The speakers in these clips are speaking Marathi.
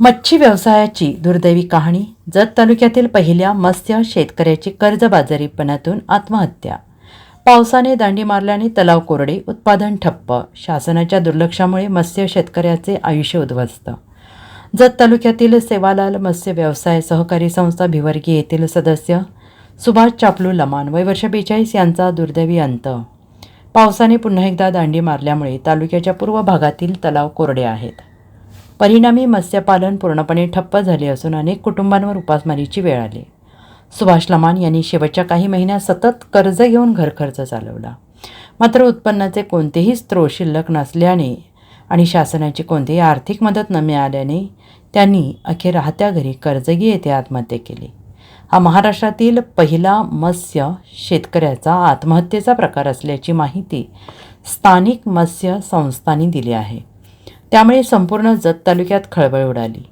मच्छी व्यवसायाची दुर्दैवी कहाणी जत तालुक्यातील पहिल्या मत्स्य शेतकऱ्याची कर्जबाजारीपणातून आत्महत्या. पावसाने दांडी मारल्याने तलाव कोरडे उत्पादन ठप्प. शासनाच्या दुर्लक्षामुळे मत्स्य शेतकऱ्याचे आयुष्य उद्ध्वस्त. जत तालुक्यातील सेवालाल मत्स्य व्यवसाय सहकारी संस्था भिवर्गी येथील सदस्य सुभाष चापलू लमान वय वर्ष बेचाळीस यांचा दुर्दैवी अंत. पावसाने पुन्हा एकदा दांडी मारल्यामुळे तालुक्याच्या पूर्व भागातील तलाव कोरडे आहेत. परिणामी मत्स्यपालन पूर्णपणे ठप्प झाले असून अनेक कुटुंबांवर उपासमारीची वेळ आली. सुभाष लमान यांनी शेवटच्या काही महिन्यात सतत कर्ज घेऊन घरखर्च चालवला. मात्र उत्पन्नाचे कोणतेही स्त्रोत शिल्लक नसल्याने आणि शासनाची कोणतीही आर्थिक मदत न मिळाल्याने त्यांनी अखेर राहत्या घरी कर्जगी येथे आत्महत्या केली. हा महाराष्ट्रातील पहिला मत्स्य शेतकऱ्याचा आत्महत्येचा प्रकार असल्याची माहिती स्थानिक मत्स्य संस्थांनी दिली आहे. त्यामुळे संपूर्ण जत तालुक्यात खळबळ उडाली.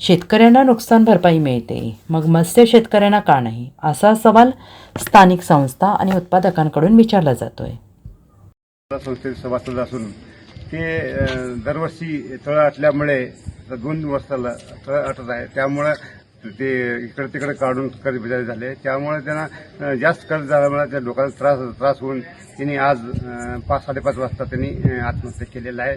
शेतकऱ्यांना नुकसान भरपाई मिळते. मग मत्स्य शेतकऱ्यांना का नाही? असा सवाल स्थानिक संस्था आणि उत्पादकांकडून विचारला जातोय. मला सभासद असून ते दरवर्षी तळ आटल्यामुळे दोन वर्षाला तळ आटत आहे. त्यामुळे ते इकडे तिकडे काढून कर्जबाजारी झाले. त्यामुळे त्यांना जास्त कर्ज झाल्यामुळे त्या लोकांना त्रास त्रास होऊन त्यांनी आज पाच साडेपाच वाजता त्यांनी आत्महत्या केलेला आहे.